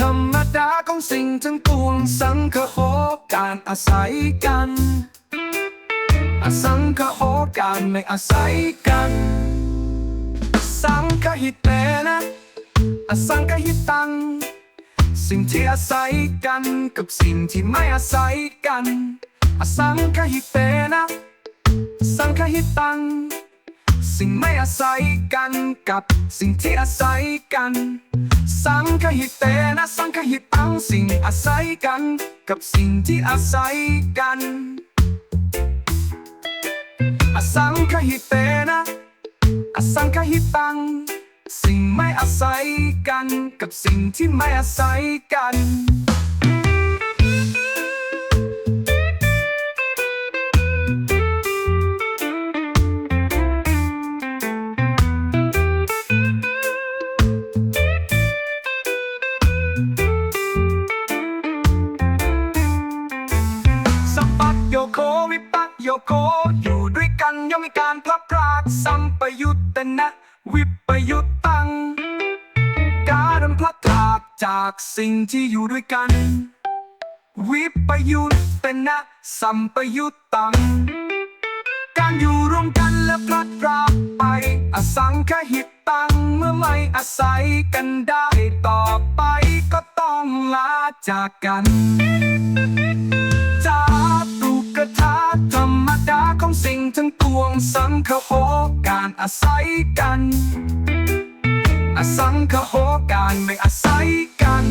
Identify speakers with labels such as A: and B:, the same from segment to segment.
A: ธรรมดาของสิ่งทั้งปวงสังคโหการอาศัยกันอสังคโหการไม่อาศัยกัน สังคหิตเตนะอสังคหิตตัง สิ่งที่อาศัยกันกับสิ่งที่ไม่อาศัยกันอสังคหิตเตนะสังคหิตตัง สิ่งไม่อาศัยกันกับสิ่งที่อาศัยกัน สังคหิตเตนะสังคหิตตังสิ่งอาศัยกัน กับสิ่งที่อาศัยกันอสังคหิตเตนะอสังคหิตตัง สิ่งไม่อาศัยกัน กับสิ่งที่ไม่อาศัยกัน โยโควิปัตโยโคอยู่ด้วยกันย่อมมีการพลัดพรากสัมปยุตตนะวิปยุตตัง การพลัดพรากจากสิ่งที่อยู่ด้วยกัน วิปยุตตนะสัมปยุตตัง การอยู่ร่วมกันและพลัดพรากไป อสังคหิตตังเมื่อไม่อาศัยกันได้ต่อไปก็ต้องลาจากกัน ทั้งปวงสังคโหการอาศัยกัน อสังคโหการไม่อาศัยกัน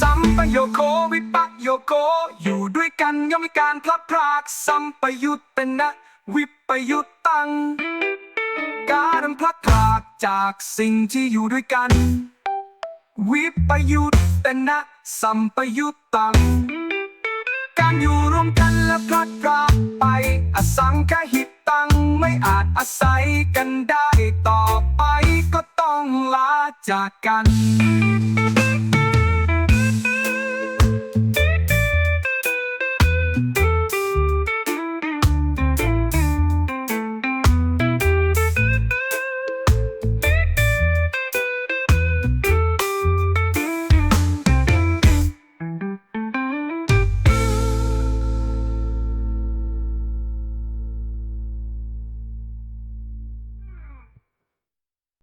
A: สัมปโยโควิปัสโยโกอยู่ด้วยกันย่อมมีการพลัดพรากสัมปยุตตนะ วิปยุตตัง การพลัดพราก จากสิ่งที่อยู่ด้วยกัน วิปยุตตนะสัมปยุตตัง การอยู่ร่วมกันและพลัดพรากไป อสังคหิตตังไม่อาจอาศัยกันได้ต่อไปก็ต้องลาจากกัน